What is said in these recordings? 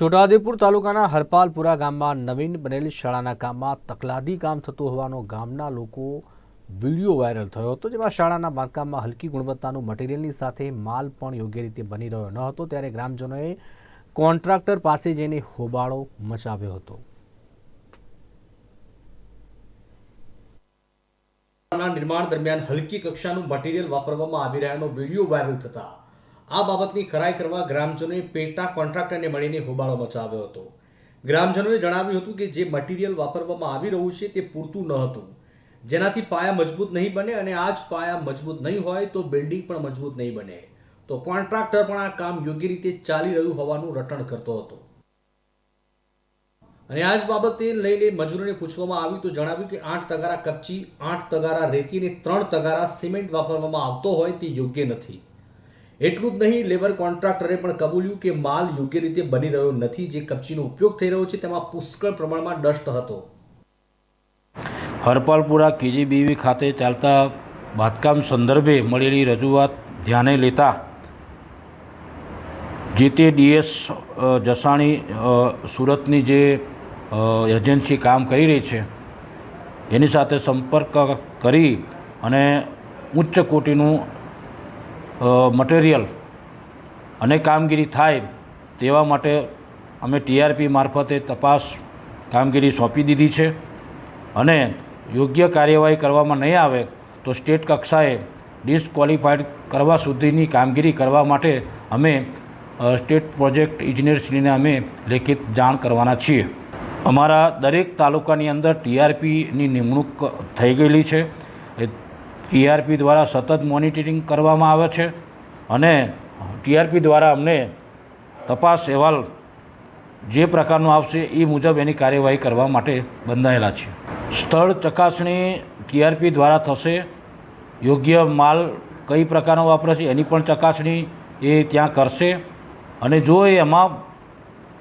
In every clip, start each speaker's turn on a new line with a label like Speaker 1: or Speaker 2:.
Speaker 1: છોટાઉદેપુર તાલુકાના હરપાલપુરા ગામમાં નવીન બનેલી શાળાના કામમાં તકલાદી કામ થતું હોવાનો ગામના લોકો વીડિયો વાયરલ થયો હતો, જેમાં શાળાના બાંધકામમાં હલકી ગુણવત્તાનું મટીરિયલની સાથે માલ પણ યોગ્ય રીતે બની રહ્યો ન હતો, ત્યારે ગ્રામજનોએ કોન્ટ્રાક્ટર પાસે જઈને હોબાળો મચાવ્યો હતો.
Speaker 2: નિર્માણ દરમિયાન હલકી કક્ષાનું મટીરિયલ વાપરવામાં આવી રહ્યાનો વીડિયો વાયરલ થતા આ બાબતની ખરાઈ કરવા ગ્રામજનોએ પેટા કોન્ટ્રાક્ટરને મળીને હોબાળો મચાવ્યો હતો. ગ્રામજનોએ જણાવ્યું હતું કે જે મટીરિયલ વાપરવામાં આવી રહ્યું છે તે પૂરતું ન હતું. જેનાથી પાયા મજબૂત નહીં બને અને આ જ પાયા મજબૂત નહીં હોય તો બિલ્ડિંગ પણ મજબૂત નહીં બને. તો કોન્ટ્રાક્ટર પણ આ કામ યોગ્ય રીતે ચાલી રહ્યું હોવાનું રટણ કરતો હતો. અને આ જ બાબતે લઈને મજૂરોને પૂછવામાં આવ્યું તો જણાવ્યું કે આઠ તગારા કપચી, આઠ તગારા રેતી અને ત્રણ તગારા સિમેન્ટ વાપરવામાં આવતો હોય તે યોગ્ય નથી. એટલું જ નહીં લેબર કોન્ટ્રાક્ટરે પણ કબૂલ્યું કે માલ યોગ્ય રીતે બની રહ્યો નથી, જે કપચીનો ઉપયોગ થઈ રહ્યો છે, તેમાં પુષ્કળ પ્રમાણમાં ડસ્ટ હતો.
Speaker 3: હરપાલપુરા કેજીબીવી ખાતે ચાલતા બાંધકામ સંદર્ભે મળેલી રજૂઆત ધ્યાને લેતા જે તે ડીએસ જસાણી સુરતની જે એજન્સી કામ કરી રહી છે, એની સાથે સંપર્ક કરી અને ઉચ્ચ કોટીનું મટીરિયલ અને કામગીરી થાય તેવા માટે અમે ટીઆરપી મારફતે તપાસ કામગીરી સોંપી દીધી છે અને યોગ્ય કાર્યવાહી કરવામાં નહીં આવે તો સ્ટેટ કક્ષાએ ડિસક્વોલિફાઈડ કરવા સુધીની કામગીરી કરવા માટે અમે સ્ટેટ પ્રોજેક્ટ ઇજનેરશ્રીને અમે લેખિત જાણ કરવાના છીએ. અમારા દરેક તાલુકાની અંદર ટીઆરપીની નિમણૂક થઈ ગયેલી છે. ટીઆરપી દ્વારા સતત મોનિટરિંગ કરવામાં આવે છે અને ટીઆરપી દ્વારા અમને તપાસ અહેવાલ જે પ્રકારનો આવશે એ મુજબ એની કાર્યવાહી કરવા માટે બંધાયેલા છે. સ્થળ ચકાસણી ટીઆરપી દ્વારા થશે. યોગ્ય માલ કઈ પ્રકારનો વાપરે છે એની પણ ચકાસણી એ ત્યાં કરશે. અને જો એમાં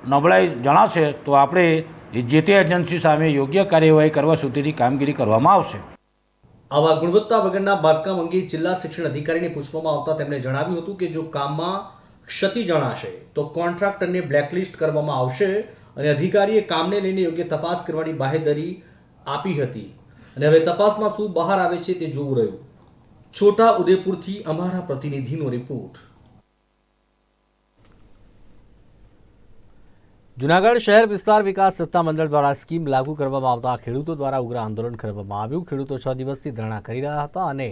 Speaker 3: નબળાઈ જણાશે તો આપણે જે તે એજન્સી સામે યોગ્ય કાર્યવાહી કરવા સુધીની કામગીરી કરવામાં આવશે.
Speaker 2: આવા ગુણવત્તા વગરના બાંધકામ અંગે જિલ્લા શિક્ષણ અધિકારીને પૂછવામાં આવતા તેમણે જણાવ્યું હતું કે જો કામમાં ક્ષતિ જણાશે, તો કોન્ટ્રાક્ટરને બ્લેકલિસ્ટ કરવામાં આવશે અને અધિકારીએ કામને લઈને યોગ્ય તપાસ કરવાની બાહેધરી આપી હતી. અને હવે તપાસમાં શું બહાર આવે છે તે જોવું રહ્યું. છોટા ઉદેપુરથી અમારા પ્રતિનિધિનો રિપોર્ટ.
Speaker 1: જુનાગઢ શહેર વિસ્તાર વિકાસ સત્તામંડળ દ્વારા સ્કીમ લાગુ કરવામાં આવતા ખેડૂતો દ્વારા ઉગ્ર આંદોલન કરવામાં આવ્યું. ખેડૂતો છ દિવસથી ધરણા કરી રહ્યા હતા અને